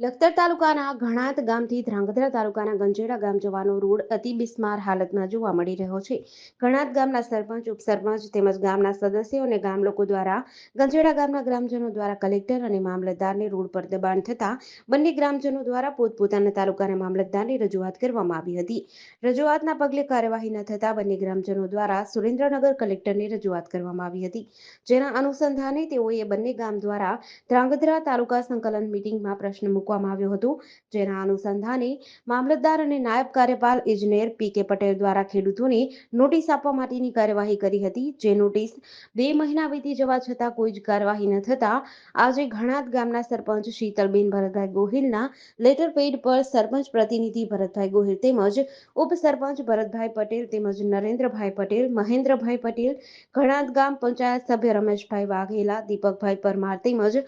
લખતર તાલુકાના ઘણાત ગામથી ધ્રાંગધ્રા તાલુકાના ગંજેડા ગામ જવાનો રોડ અતિ બિસ્માર હાલતમાં જોવા મળી રહ્યો છે. ઘણાત ગામના સરપંચ, ઉપસરપંચ તેમજ ગામના સદસ્યો અને ગામ લોકો દ્વારા ગંજેડા ગામના ગ્રામજનો દ્વારા કલેક્ટર અને મામલતદારને રોડ પર દબાણ થતા બંને ગ્રામજનો દ્વારા પોતપોતાના તાલુકાના મામલતદારની રજૂઆત કરવામાં આવી હતી. રજૂઆતના પગલે કાર્યવાહી ન થતા બંને ગ્રામજનો દ્વારા સુરેન્દ્રનગર કલેક્ટરને રજૂઆત કરવામાં આવી હતી. જેના અનુસંધાને તેઓએ બંને ગામ દ્વારા ધ્રાંગધ્રા તાલુકા સંકલન મિટિંગમાં પ્રશ્ન મૂકવામાં આવ્યું હતું. જેના અનુસંધાને મામલતદાર અને નાયબ કાર્યપાલ ઇજનેર પી કે પટેલ દ્વારા ખેડૂતોને નોટિસ આપવા માટેની કાર્યવાહી કરી હતી. જે નોટિસ બે મહિના વીતી જવા છતાં કોઈ જ કાર્યવાહી ન થતા આજે ઘણાદ ગામના સરપંચ શીતલબેન ભરતભાઈ ગોહિલના લેટર પેડ પર સરપંચ પ્રતિનિધિ ભરતભાઈ ગોહિલ તેમજ ઉપસરપંચ ભરતભાઈ પટેલ તેમજ નરેન્દ્રભાઈ પટેલ, મહેન્દ્રભાઈ પટેલ, ઘણાદ ગામ પંચાયત સભ્ય રમેશભાઈ વાઘેલા, દીપકભાઈ પરમાર તેમજ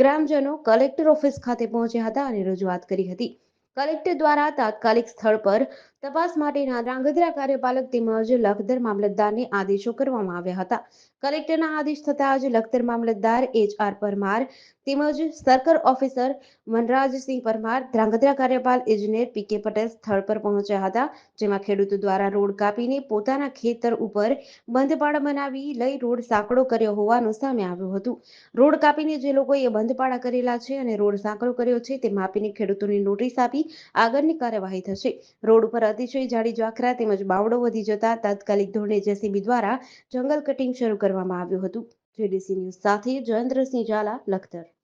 ગ્રામજનો કલેક્ટર ઓફિસ ખાતે પહોંચ્યા હતા અને રજૂઆત કરી હતી. કલેક્ટર દ્વારા તાત્કાલિક સ્થળ પર તપાસ માટેના ધ્રાંગધ્રા કાર્યપાલક તેમજ લખતર મામલતદારને આદેશો કરવામાં આવ્યા હતા. કલેક્ટરના આદેશ થતા આજે લખતર મામલતદાર એચ આર પરમાર તેમજ સર્કલ ઓફિસર મનરાજસિંહ પરમાર ધ્રાંગધ્રા કાર્યપાલ ઇજનેર પી કે પટેલ સ્થળ પર પહોંચ્યા હતા, જેમાં ખેડૂતો દ્વારા રોડ કાપીને પોતાના ખેતર ઉપર બંધપાળ બનાવી લઈ રોડ સાંકડો કર્યો હોવાનું સામે આવ્યું હતું. રોડ કાપીને જે લોકોએ બંધપાળા કરેલા છે અને રોડ સાંકડો કર્યો છે, તે માપીને ખેડૂતોને નોટિસ આપી આગળની કાર્યવાહી થશે. રોડ ઉપર અતિશય જાડી ઝાખરા તેમજ બાવડો વધી જતા તાત્કાલિક ધોરણે જેસીબી દ્વારા જંગલ કટિંગ શરૂ કરવામાં આવ્યું હતું. જેડીસી ન્યૂઝ સાથે જયેન્દ્રસિંહ ઝાલા લખતર.